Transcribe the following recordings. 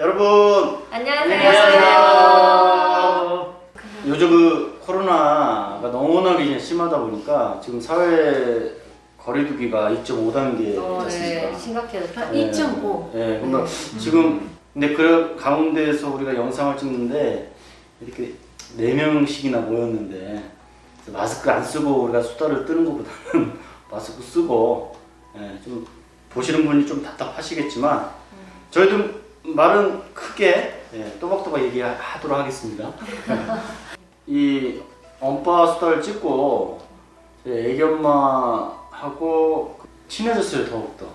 여러분 안녕하세요. 요즘 그 코로나가 너무나게 이제 심하다 보니까 지금 사회 거리두기가 2.5단계 어, 네, 됐습니다. 심각해졌다. 한 2.5. 네, 그러니까 지금 근데 그 가운데에서 우리가 영상을 찍는데 이렇게 네 명씩이나 모였는데 마스크 안 쓰고 우리가 수다를 뜨는 것보다는 마스크 쓰고 예, 좀 보시는 분이 좀 답답하시겠지만 저희도 말은 크게 예, 또박또박 얘기하도록 하겠습니다. 이 엄빠 수다를 찍고 제 애기 엄마하고 친해졌어요 더욱더.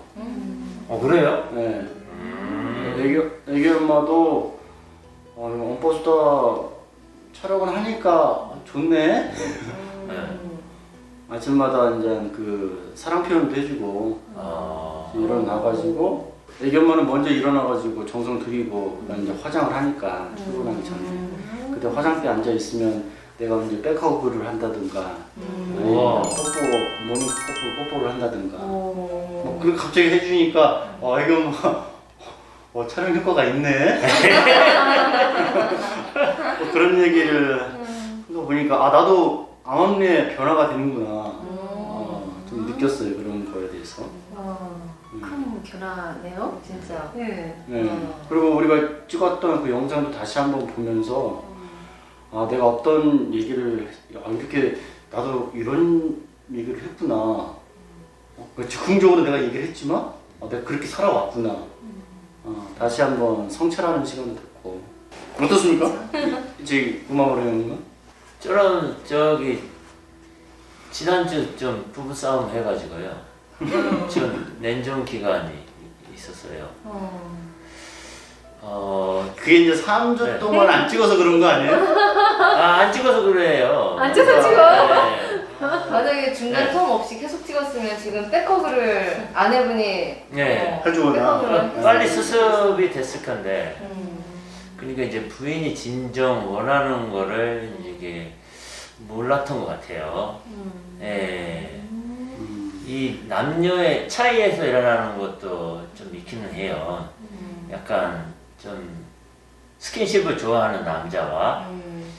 어 그래요? 네. 음. 애기, 애기 엄마도 어, 이거 엄빠 수다 촬영을 하니까 좋네. 음. 아침마다 이제 그 사랑 표현도 해주고 아. 일어나가지고 애기 엄마는 먼저 일어나가지고 정성 들이고 그다음 이제 화장을 하니까 출근하기 전에 그때 화장대 앉아 있으면 내가 이제 백허그를 한다든가 우와. 아니면 뽀뽀 모닝 뽀뽀 뽀뽀를 한다든가 뭐 어. 그 갑자기 해주니까 어 애기 엄마 어, 촬영 효과가 있네. 뭐 그런 얘기를 하고 보니까 아 나도 암암리에 변화가 되는구나. 어, 좀 느꼈어요 그런 거에 대해서. 어, 음. 큰 변화네요. 진짜. 네. 네. 어. 그리고 우리가 찍었던 그 영상도 다시 한번 보면서 아 내가 어떤 얘기를 아, 이렇게 나도 이런 얘기를 했구나. 어, 그 즉흥적으로 내가 얘기를 했지만 아, 내가 그렇게 살아왔구나. 어, 다시 한번 성찰하는 시간도 됐고 어떻습니까? 이제 구마모리 형님은? 저는 저기 지난주 좀 부부 싸움 해가지고요. 지금 냉정 기간이 있었어요. 어. 어, 그게 이제 3주 네. 동안 안 찍어서 그런 거 아니에요? 아 안 찍어서 그래요. 안 찍어서 찍어? 네. 만약에 중간 네. 텀 없이 계속 찍었으면 지금 백허그를 아내분이 네. 어, 해주거나. 백허그를 네. 빨리 수습이 됐을 건데. 음. 그러니까 이제 부인이 진정 원하는 거를 이게 몰랐던 것 같아요. 예. 음. 이 남녀의 차이에서 일어나는 것도 좀 있기는 해요. 약간 좀 스킨십을 좋아하는 남자와 음.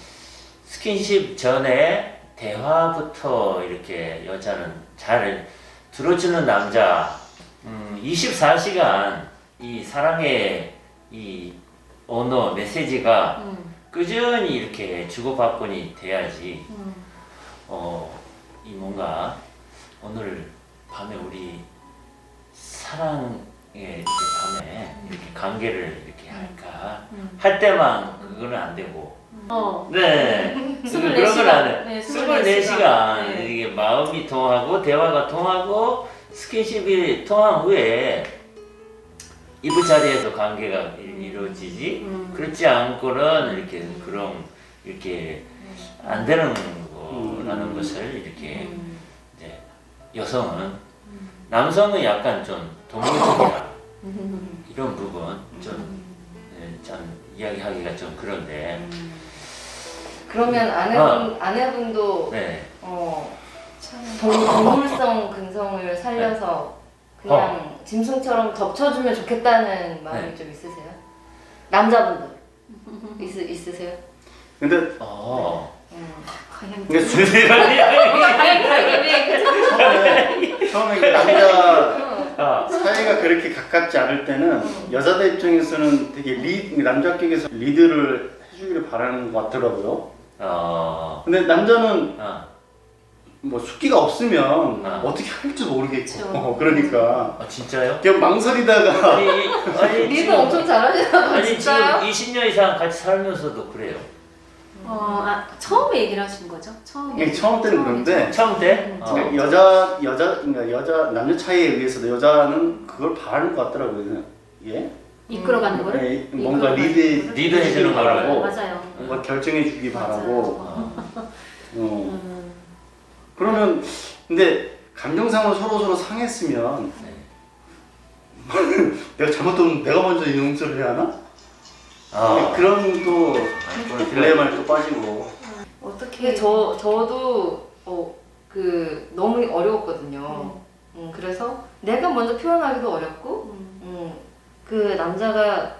스킨십 전에 대화부터 이렇게 여자는 잘 들어주는 남자, 음, 24시간 이 사랑의 이 언어 메시지가 음. 꾸준히 이렇게 주고받곤이 돼야지, 어, 이 뭔가 오늘 밤에 우리 사랑의 이렇게 밤에 이렇게 관계를 이렇게 할까 할 때만 그거는 안 되고, 어. 네. 24 그런 건 안 해. 네, 24시간. 24시간. 네. 이게 마음이 통하고 대화가 통하고 스킨십이 통한 후에 이불 자리에서 관계가 이- 이루어지지 음. 그렇지 않고는 이렇게 그런 이렇게 안 되는 거라는 음. 것을 이렇게 이제 여성은 남성은 약간 좀 동물적이라 이런 부분 좀 네, 참 이야기하기가 좀 그런데 그러면 아내분 아내분도 네. 어, 동, 동물성 근성을 살려서 그냥 짐승처럼 덮쳐주면 좋겠다는 마음이 네. 좀 있으세요? 남자분들 있, 있으세요? 근데 어. 음. 과연 근데 처음에 처음에 그 남자 아, 사이가 그렇게 가깝지 않을 때는 여자들 입장에서는 되게 리 남자 쪽에서 리드를 해주기를 바라는 것 같더라고요. 어, 근데 남자는 아, 뭐 숙기가 없으면 아. 어떻게 할지 모르겠고 그렇죠. 그러니까 아 진짜요? 그냥 망설이다가 아니, 아니 리드 지금, 엄청 잘하시나 아니 진짜요? 지금 20년 이상 같이 살면서도 그래요. 어, 아, 처음에 얘기를 하신 거죠? 처음에. 이게 처음 때는 그런데 처음 때? 음, 어. 그러니까 여자 여자 그러니까 여자 남녀 차이에 의해서도 여자는 그걸 바라는 것 같더라고요. 예? 이끌어가는 거를? 네, 뭔가 이끌어가는 리드 거를? 리드 해주는 거를. 바라고 맞아요. 뭔가 결정해 주기 맞아요. 바라고 어. 어. 음. 그러면 근데 감정상으로 서로 서로 상했으면 네. 내가 잘못하면 내가 먼저 용서를 해야 하나? 어. 그런 또 아, 그걸 딜레마에 또 빠지고 어떻게 근데 저 저도 어, 그 너무 어려웠거든요. 음, 그래서 내가 먼저 표현하기도 어렵고, 음. 음, 그 남자가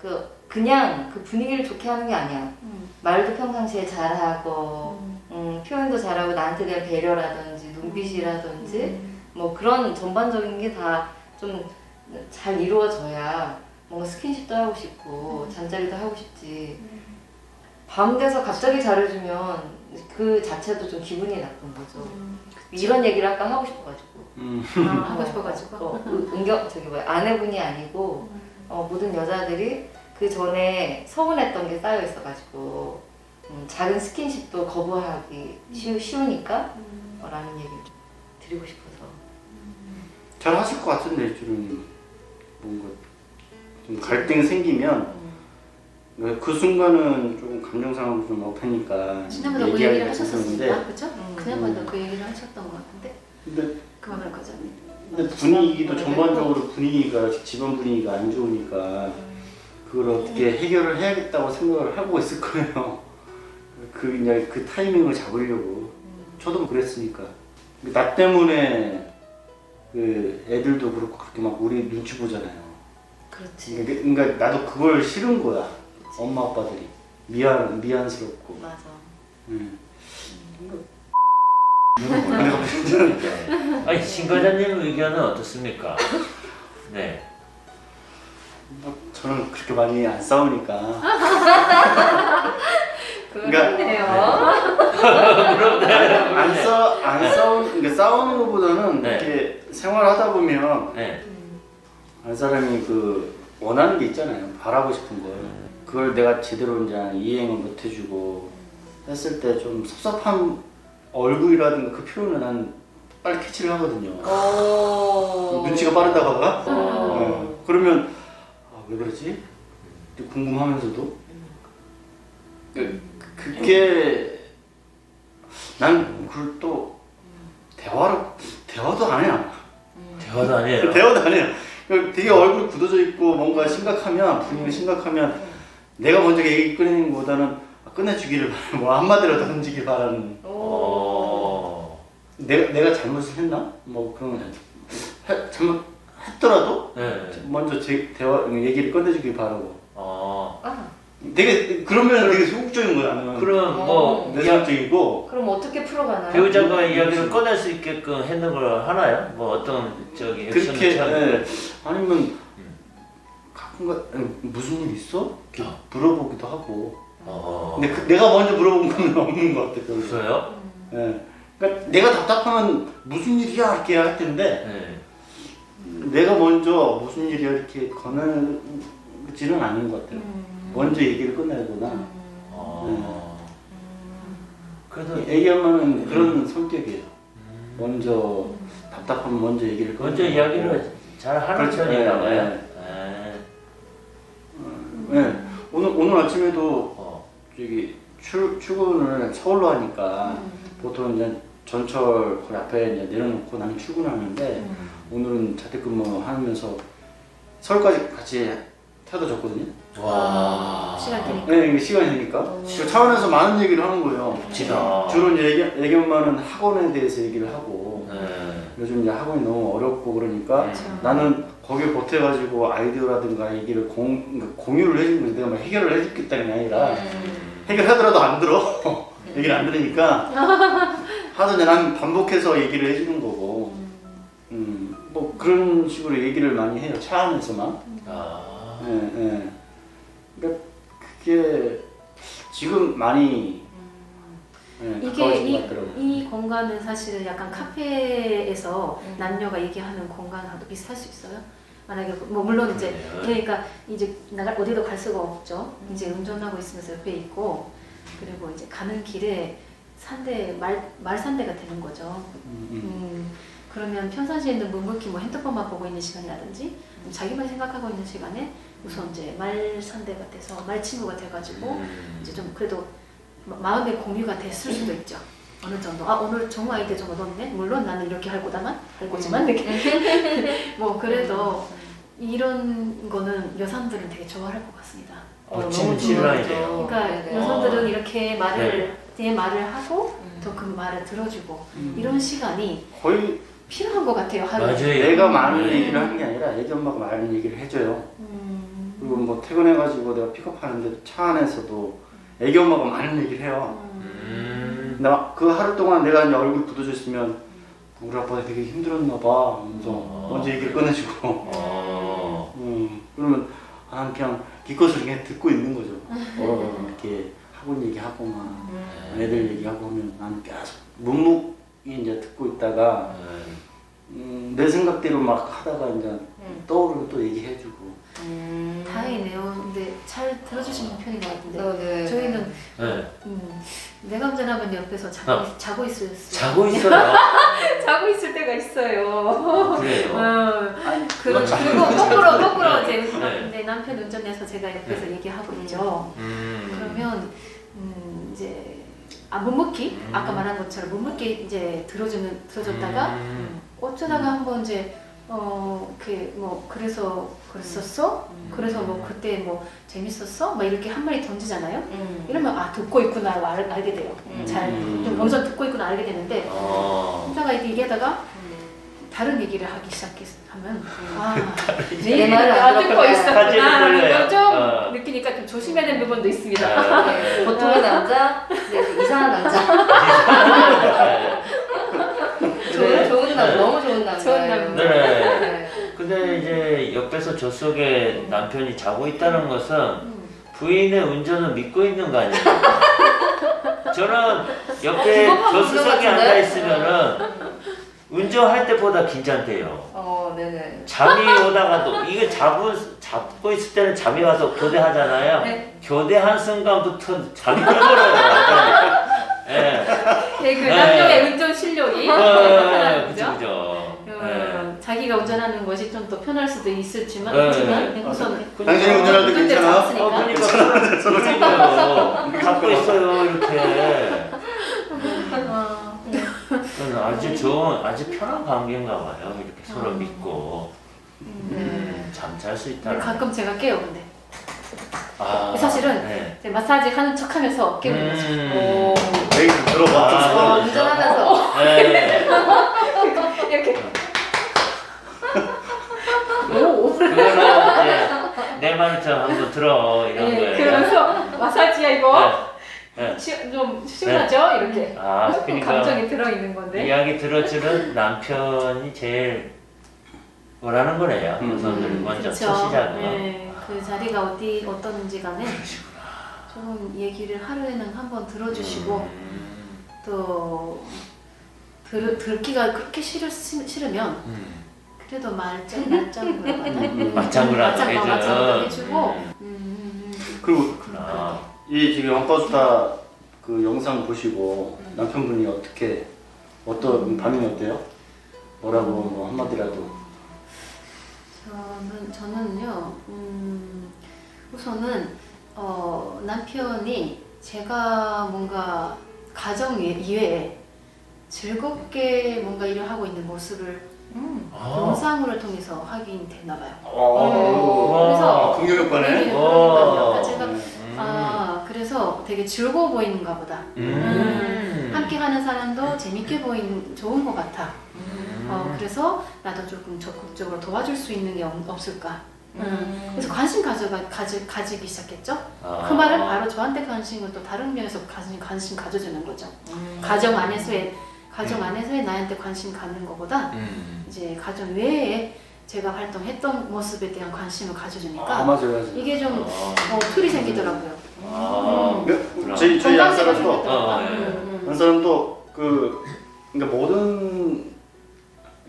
그 그냥 그 분위기를 좋게 하는 게 아니야. 음. 말도 평상시에 잘하고 음. 음, 표현도 잘하고 나한테 대한 배려라든지 눈빛이라든지 음. 뭐 그런 전반적인 게 다 좀 잘 이루어져야 뭔가 스킨십도 하고 싶고 잠자리도 하고 싶지. 밤 돼서 갑자기 잘해주면 그 자체도 좀 기분이 나쁜 거죠. 음. 이런 얘기를 아까 하고 싶어가지고. 음. 아, 하고 싶어가지고. 어, 은- 은경 저기 뭐야 아내분이 아니고 어, 모든 여자들이 그 전에 서운했던 게 쌓여 있어가지고 음, 작은 스킨십도 거부하기 쉬우, 쉬우니까 음. 어, 라는 얘기를 드리고 싶어서. 잘 하실 것 같은데 주로님 뭔가 좀 갈등 생기면 음. 그 순간은 조금 감정 상황도 좀 업하니까 지난번에 그 얘기하기가 얘기를 좀 하셨었습니다. 그죠? 음. 지난번에도 그 얘기를 하셨던 것 같은데 근데, 그만할 거죠. 근데 분위기도 전반적으로 분위기가 집안 분위기가 안 좋으니까 그걸 어떻게 해결을 해야겠다고 생각을 하고 있을 거예요. 그 이제 그 타이밍을 잡으려고 저도 그랬으니까 나 때문에 그 애들도 그렇고 그렇게 막 우리 눈치 보잖아요. 그렇지. 그러니까, 그러니까 나도 그걸 싫은 거야. 엄마 아빠들이 미안 미안스럽고. 맞아. 응. 네. 아니 신 과장님 의견은 어떻습니까? 네. 뭐 저는 그렇게 많이 안 싸우니까. 그렇네요. 안 싸, 안 싸우, 그러니까 싸우는 것보다는 네. 이렇게 생활하다 보면 네. 한 사람이 그 원하는 게 있잖아요. 바라고 싶은 걸. 그걸 내가 제대로 이제 이행을 못 해주고 했을 때 좀 섭섭한 얼굴이라든가 그 표현을 난 빨리 캐치를 하거든요. 오. 눈치가 빠르다고 할까? 오. 어, 그러면 아, 왜 그러지? 또 궁금하면서도 그, 그게 난 그걸 또 대화로 대화도 안 해요. 대화도 아니에요. 대화도 안 해요. 그 되게 얼굴이 굳어져 있고 뭔가 심각하면 분위기가 심각하면 내가 먼저 얘기 꺼내는 것보다는 끝내주기를 바라는 뭐 한마디라도 던지길 바라는 오. 어. 내가 내가 잘못을 했나? 뭐 그런 거 해- 잘못했더라도 네. 먼저 제 대화 얘기를 꺼내주길 바라고. 어. 아, 되게 그러면 되게 소극적인 거야. 나는. 그럼 뭐 이야, 내성적이고 그럼 어떻게 풀어가나요? 배우자가 음, 이야기를. 꺼낼 수 있게끔 했는 걸 하나요? 뭐 어떤 저기 그렇게 액션을 취하는 예. 아니면 가끔가 아니, 무슨 일 있어? 이렇게 물어보기도 하고. 어. 근데 그, 내가 먼저 물어본 건 없는 것 같아. 별로. 그래요? 예. 그러니까 내가 답답하면 무슨 일이야 이렇게 할 텐데 네. 내가 먼저 무슨 일이야 이렇게 권하지는 않는 것 같아요. 먼저 얘기를 끝내거나. 어. 그래도 애기 엄마는 그런 성격이에요. 먼저 답답하면 먼저 얘기를 먼저 꺼내고. 이야기를 잘 하는 그렇죠. 편인가 네, 봐요. 네. 네. 네. 오늘 오늘 아침에도 어. 저기 출, 출근을 서울로 하니까 보통 이제 전철 거기 앞에 이제 내려놓고 나는 출근하는데 오늘은 자택근무 하면서 서울까지 같이 태워다 줬거든요. 와. 시간 되니까. 네, 이게 시간이 되니까. 그 차원에서 많은 얘기를 하는 거예요. 멋지다. 주로 이제 애기 엄마는 학원에 대해서 얘기를 하고 네. 요즘 이제 학원이 너무 어렵고 그러니까 그렇죠. 나는 거기에 보태가지고 아이디어라든가 얘기를 공, 그러니까 공유를 해주는 거지 내가 막 해결을 해줬겠다는 게 아니라 해결하더라도 안 들어 얘기를 안 들으니까 하도 이제 난 반복해서 얘기를 해주는 거고 음, 뭐 그런 식으로 얘기를 많이 해요 차 안에서만 아. 예, 예. 그러니까 그게 지금 많이 예, 이게 가까워진 이, 같더라고요 이 공간은 사실은 약간 카페에서 음. 남녀가 얘기하는 공간하고 비슷할 수 있어요. 만약에 뭐 물론 이제? 그러니까 이제 나가 어디도 갈 수가 없죠. 이제 운전하고 있으면서 옆에 있고 그리고 이제 가는 길에 산대 말 말산대가 되는 거죠. 음, 음. 음, 그러면 평상시에는 묵묵히 뭐 핸드폰만 보고 있는 시간이라든지 자기만 생각하고 있는 시간에 우선 이제 말산대가 돼서 말 친구가 돼가지고 음. 이제 좀 그래도 마- 마음의 공유가 됐을 수도 있죠. 어느 정도. 아 오늘 정우 아이디어 좀 얻었네. 물론 나는 이렇게 할 거다만 할 거지만 이렇게 뭐 그래도 이런 거는 여성들은 되게 좋아할 것 같습니다. 어, 너무 진실을 좋아하죠. 아이디어. 그러니까 네, 네. 여성들은 이렇게 말을 제 말을 하고 음. 또그 말을 들어주고 음. 이런 시간이 거의 필요한 것 같아요 하루에. 맞아요. 내가 많은 네. 얘기를 하는 게 아니라 애기 엄마가 많은 얘기를 해줘요. 음. 그리고 뭐 퇴근해가지고 내가 픽업하는데 차 안에서도 애기 엄마가 많은 얘기를 해요. 음. 나그 하루 동안 내가 이제 얼굴 굳어져 있으면 우리 아빠 되게 힘들었나 봐. 하면서 어. 먼저 얘기를 꺼내주고. 어. 음, 그러면 아 그냥 기껏을 그냥 듣고 있는 거죠. 어, 이렇게 학원 얘기하고 막 애들 얘기하고 하면 나는 계속 묵묵히 이제 듣고 있다가 음, 내 생각대로 막 하다가 이제 떠오르고 또 얘기해주고. 음. 다행이네요. 근데 잘 들어주시는 편인 것 같은데. 어, 네. 저희는 네. 음, 내감전하면 옆에서 자고, 어. 자고 있어요. 자고 있어요. 자고 있을 때가 있어요. 그래요. 어, 아니, 그, 그리고 거꾸로 거꾸로 제 네. 내 남편 운전해서 제가 옆에서 얘기하고 있죠. 음. 그러면 음, 이제 아 묵묵히 음. 아까 말한 것처럼 묵묵히 이제 들어주는 들어줬다가 음. 어쩌다가 한번 이제 어그뭐 그래서 그랬었어? 그래서 뭐 그때 뭐 재밌었어? 막 이렇게 한 마디 던지잖아요. 음. 이러면 아 듣고 있구나 알, 알게 돼요. 음. 잘좀 먼저 듣고 있구나 알게 되는데 어. 혼자가 이렇게 얘기하다가 음. 다른 얘기를 하기 시작하면 아, 내 말을 안안 듣고. 있었구나. 걸좀 어. 느끼니까 좀 조심해야 되는 부분도 있습니다. 네, 보통의 남자, 네, 이상한 남자. 좋은, 좋은 남, 너무 좋은 남자. 좋은 남자. 네. 근데 옆에서 저 속에 남편이 자고 있다는 것은 음. 부인의 운전을 믿고 있는 거 아니에요? 저는 옆에 하고 있는 것 앉아? 있으면은 운전할 때보다 긴장돼요. 어, 네네. 잠이 오다가도 이게 잡고 잡고 있을 때는 잠이 와서 교대하잖아요. 네. 교대한 순간부터 잠이 들어요. 완전히. 예. 네, 그 네. 남녀의 운전 실력이 어, 하나는 그죠 거죠. 그죠. 예. 어, 자기가 운전하는 것이 좀 더 편할 수도 있을지만 네. 있지만 우선 당신이 운전할 때 괜찮아? 어, 그러니까 그러니까요. 갖고 있어요 이렇게. 어, 네. 아주 좋은, 아주 편한 관계인가 봐요. 이렇게 서로 음. 믿고 네. 잠잘 수 있다는. 가끔 제가 깨요 근데 아, 사실은 네. 이제 마사지 하는 척하면서 깨우는 거죠. 음. 좀 들어봐. 아. 어, 운전하면서. 네. 이렇게 오 그거는 이제 내 말을 좀 한번 들어 이런 네, 거예요. 그러면서 마사지야 이거 네. 네. 시, 좀 시원하죠 이렇게 아, 그러니까 감정이 들어 있는 건데. 이야기 들어주는 남편이 제일 원하는 거네요. 음. 여성들 먼저 그쵸. 첫 시작은. 네, 그 자리가 어디 어떤지 간에 좀 얘기를 하루에는 한번 들어주시고 음. 또 들, 듣기가 그렇게 싫으, 싫으면 음. 그래도 말짱. 맞장구라도 맞장, 해줘. 맞장구 해주고 음. 음, 음, 그리고 그렇구나. 이 지금 원버스타 그 영상 보시고 남편분이 어떻게 어떤 반응이 어때요? 뭐라고 뭐 한마디라도 저는 저는요 음, 우선은 어, 남편이 제가 뭔가 가정 이- 이외에 즐겁게 뭔가 일을 하고 있는 모습을 음. 아. 영상으로 통해서 확인됐나 봐요. 어, 그래서 긍정 효과네. 네, 오. 그러니까요. 제가 네. 음. 아 그래서 되게 즐거워 보이는가 보다. 음. 함께 하는 사람도 재밌게 보이는 좋은 것 같아. 음. 어, 그래서 나도 조금 적극적으로 도와줄 수 있는 게 없- 없을까. 음. 음. 그래서 관심 가져가 가지, 가지기 시작했죠. 아. 그 말은 바로 저한테 관심을 또 다른 면에서 관심 관심 가져주는 거죠. 음. 가정 안에서의 가정 음. 안에서의 나한테 관심 갖는 것보다 음. 이제 가정 외에 제가 활동했던 모습에 대한 관심을 가져주니까 아 맞아요, 맞아요. 이게 좀 아. 어, 틀이 생기더라고요. 아. 그, 저희 저희 양 건강대가 사람도 생겼더라고요. 어, 예. 음, 한 사람도 그 그러니까 모든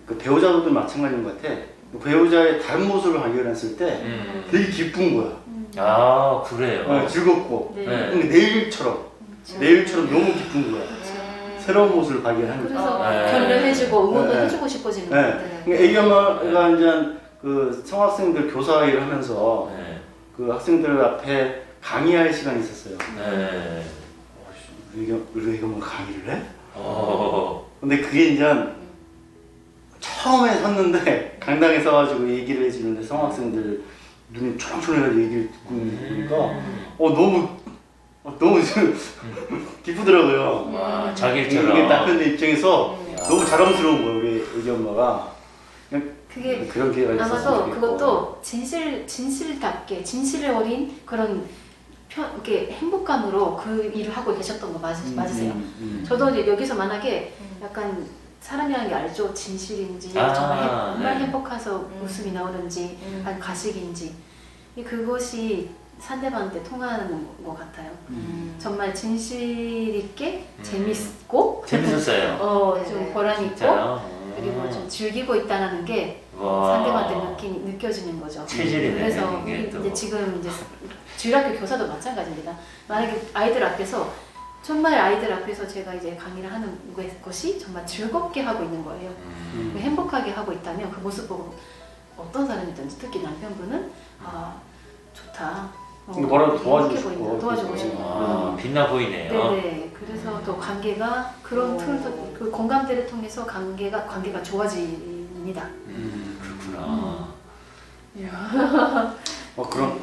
그 배우자들도 마찬가지인 것 같아. 그 배우자의 다른 모습을 발견했을 때 음. 되게 기쁜 거야. 음. 아 그래요. 어, 즐겁고. 네. 네. 근데 내일처럼 그렇죠. 내일처럼 너무 기쁜 거야. 음. 새로운 모습을 발견하는 거야. 그래서 네. 격려해주고 응원도 네. 해주고 싶어지는 네. 것 같아요. 그러니까 애기 엄마가 이제 그 성학생들 교사 일을 하면서 네. 그 학생들 앞에 강의할 시간이 있었어요. 네. 우리 애기- 우리 애기 엄마 강의를 해? 어. 근데 그게 이제 처음에 섰는데 강당에 서가지고 얘기를 해주는데 성학생들 눈이 초롱초롱해가지고 얘기를 듣고 있는 거 보니까 음. 어 너무 어, 너무 기쁘더라고요. 와 이게 자기처럼. 남편의 입장에서 음. 너무 자랑스러운 거예요 우리 애기 엄마가 그냥 그게 그런 기회가 있었으면 아마도 좋겠고. 그것도 진실 진실답게 진실을 어린 그런 편 이렇게 행복감으로 그 일을 하고 계셨던 거 맞, 음, 맞으세요? 음, 음. 저도 이제 여기서 만약에 약간 사람이라는 게 알죠 진실인지 아, 정말, 행- 정말 네. 행복해서 음. 웃음이 나오는지 음. 아니 가식인지 이 그것이 상대방한테 통하는 것 같아요. 음. 정말 진실 있게 음. 재밌고 재밌었어요. 어, 좀 네네. 보람 있고 진짜요? 그리고 좀 즐기고 있다는 게 와. 상대방한테 느끼, 느껴지는 거죠. 체질이네. 그래서 이게 우리 또. 이제 지금 이제 주일학교 교사도 마찬가지입니다. 만약에 아이들 앞에서 정말 아이들 앞에서 제가 이제 강의를 하는 것이 정말 즐겁게 하고 있는 거예요. 음. 행복하게 하고 있다면 그 모습 보고 어떤 사람이든지 특히 남편분은 아 좋다. 어, 이거 뭐라도 도와주고 행복해 싶고. 도와주고. 싶고. 아, 빛나 보이네요. 네네. 그래서 또 관계가 그런 오. 틀도 그 공감대를 통해서 관계가 관계가 좋아집니다. 음, 그렇구나. 어 그런 어,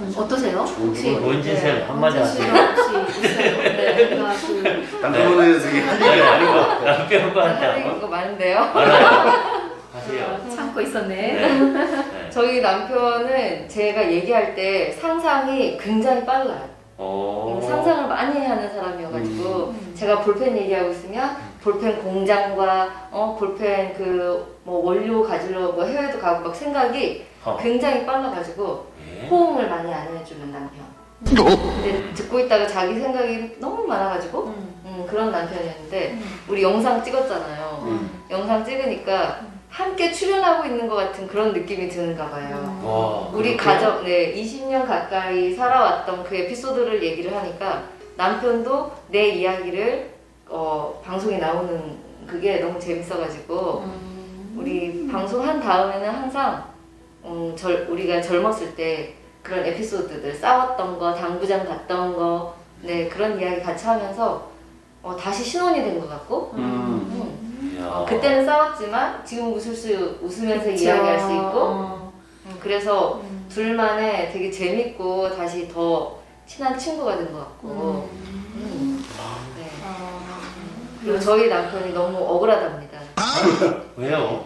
음, 어떠세요? 좋은 혹시 거. 원진 네. 쌤 한마디 원진 씨가 하세요. 혹시 있어요? 네. 그 남편분에 대해서 이게 할 얘기 아닌 것 같아. 남편분한테 할 한번 거 많은데요. 알아요. 하세요. 참고 있었네. 네. 네. 저희 남편은 제가 얘기할 때 상상이 굉장히 빨라요. 오. 상상을 많이 하는 사람이어가지고 음. 제가 볼펜 얘기하고 있으면 볼펜 공장과 어 볼펜 그 뭐 원료 가지러 뭐 해외도 가고 막 생각이 어. 굉장히 빨라가지고 예? 호응을 많이 안 해주는 남편. 근데 듣고 있다가 자기 생각이 너무 많아가지고 음. 음, 그런 남편이었는데 음. 우리 영상 찍었잖아요. 음. 영상 찍으니까 함께 출연하고 있는 것 같은 그런 느낌이 드는가 봐요. 와. 우리 그렇게요? 가정, 네, 20년 가까이 살아왔던 그 에피소드를 얘기를 하니까 남편도 내 이야기를 어, 방송에 나오는 그게 너무 재밌어가지고 음. 우리 방송 한 다음에는 항상 음, 절, 우리가 젊었을 때 그런 에피소드들 싸웠던 거, 당구장 갔던 거, 네 그런 이야기 같이 하면서 어, 다시 신혼이 된 것 같고 음. 음. 어, 그때는 싸웠지만 지금 웃을 수 웃으면서 그쵸. 이야기할 수 있고 어. 음, 그래서 음. 둘만의 되게 재밌고 다시 더 친한 친구가 된 것 같고 음. 네. 어. 그리고 저희 남편이 너무 억울하답니다. 왜요?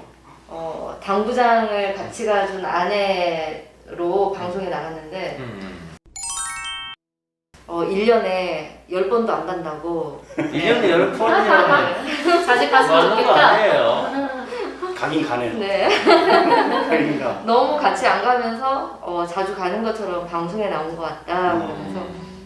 어, 당구장을 같이 가준 아내로 방송에 나갔는데 음. 어, 1년에 10번도 안 간다고 1년에 열 번이면 자주 갔으면 많은 거 좋겠다. 아니에요. 가긴 가네. 네. 너무 같이 안 가면서 어, 자주 가는 것처럼 방송에 나온 것 같다 그러면서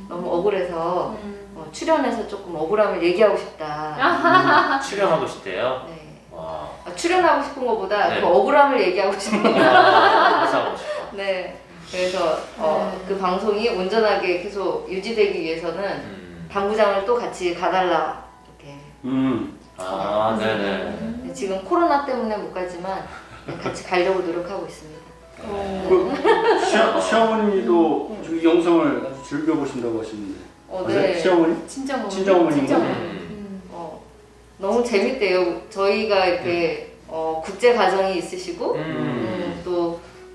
너무 억울해서 음. 어, 출연해서 조금 억울함을 얘기하고 싶다 아. 출연하고 싶대요. 네. 와. 아, 출연하고 싶은 것보다 네. 그 억울함을 얘기하고 싶다 아, 하고 싶어. 네. 그래서 어, 네. 그 방송이 온전하게 계속 유지되기 위해서는 음. 당구장을 또 같이 가달라 이렇게 음. 아, 네네. 네, 지금 코로나 때문에 못 가지만 네, 같이 가려고 노력하고 있습니다. 그 시어, 시어머니도 이 영상을 아주 즐겨 보신다고 하시는데. 어, 맞아요? 네. 시어머니? 친정 어머니. 친정 어머니인가? 친정어머니. 음. 음. 어, 너무 재밌대요. 저희가 이렇게 어, 국제 가정이 있으시고 음.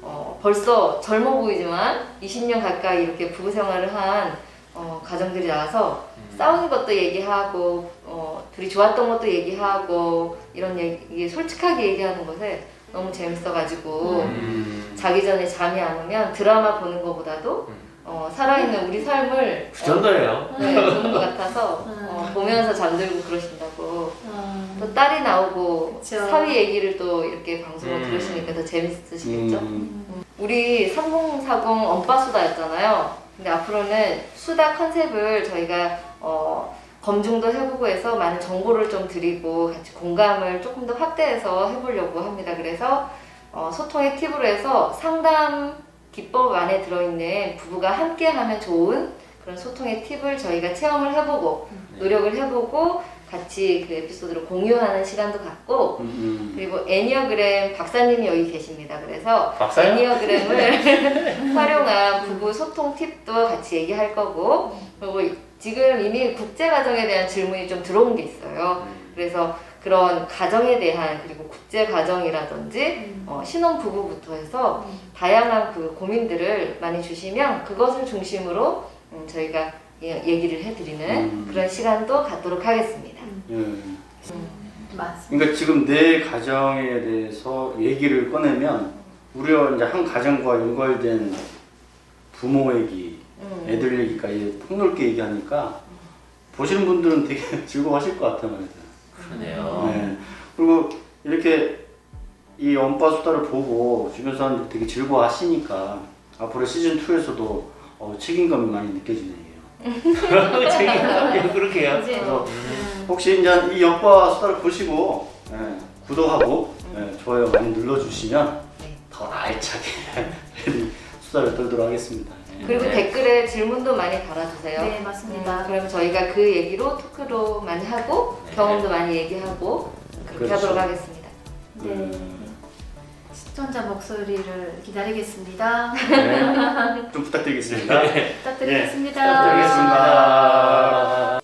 음, 또 어, 벌써 젊어 보이지만 20년 가까이 이렇게 부부 생활을 한 어, 가정들이 나와서 싸우는 것도 얘기하고 어, 둘이 좋았던 것도 얘기하고 이런 얘기 솔직하게 얘기하는 것에 너무 재밌어가지고 음. 자기 전에 잠이 안 오면 드라마 보는 것보다도 어, 살아있는 우리 삶을 그 정도예요. 어, 네, 보는 것 같아서 음. 어, 보면서 잠들고 그러신다고 어. 또 딸이 나오고 그쵸. 사위 얘기를 또 이렇게 방송을 음. 들으시니까 더 재밌으시겠죠? 음. 우리 3040 엄빠 수다였잖아요. 근데 앞으로는 수다 컨셉을 저희가 어, 검증도 해보고 해서 많은 정보를 좀 드리고 같이 공감을 조금 더 확대해서 해보려고 합니다. 그래서 어, 소통의 팁으로 해서 상담 기법 안에 들어있는 부부가 함께 하면 좋은 그런 소통의 팁을 저희가 체험을 해보고 노력을 해보고 같이 그 에피소드를 공유하는 시간도 갖고 음. 그리고 애니어그램 박사님이 여기 계십니다. 그래서 박사요? 애니어그램을 활용한 부부 소통 팁도 같이 얘기할 거고 그리고 지금 이미 국제 가정에 대한 질문이 좀 들어온 게 있어요. 그래서 그런 가정에 대한 그리고 국제 가정이라든지 어, 신혼 부부부터 해서 다양한 그 고민들을 많이 주시면 그것을 중심으로 음, 저희가 예- 얘기를 해드리는 음. 그런 시간도 갖도록 하겠습니다. 예. 맞습니다. 그러니까 지금 내 가정에 대해서 얘기를 꺼내면 우리가 이제 한 가정과 연관된 부모 얘기, 음. 애들 얘기까지 폭넓게 얘기하니까 보시는 분들은 되게 즐거워하실 것 같아요. 그러네요. 네. 그리고 이렇게 이 엄빠 수다를 보고 주변 사람들이 되게 즐거워하시니까 앞으로 시즌 2에서도 어, 책임감이 많이 느껴지네요. 책임감이 그렇게 이제 해요. 음, 혹시 이제 이 옆과 수다를 보시고 예, 구독하고 예, 좋아요 많이 눌러주시면 네. 더 알차게 수다를 떨도록 하겠습니다. 예. 그리고 네. 댓글에 질문도 많이 달아주세요. 네 맞습니다. 음, 그러면 저희가 그 얘기로 토크로 많이 하고 네. 경험도 많이 얘기하고 그렇게 그렇죠. 하도록 하겠습니다. 네. 음. 시청자 목소리를 기다리겠습니다. 네, 좀 부탁드리겠습니다. 부탁드리겠습니다. 부탁드리겠습니다.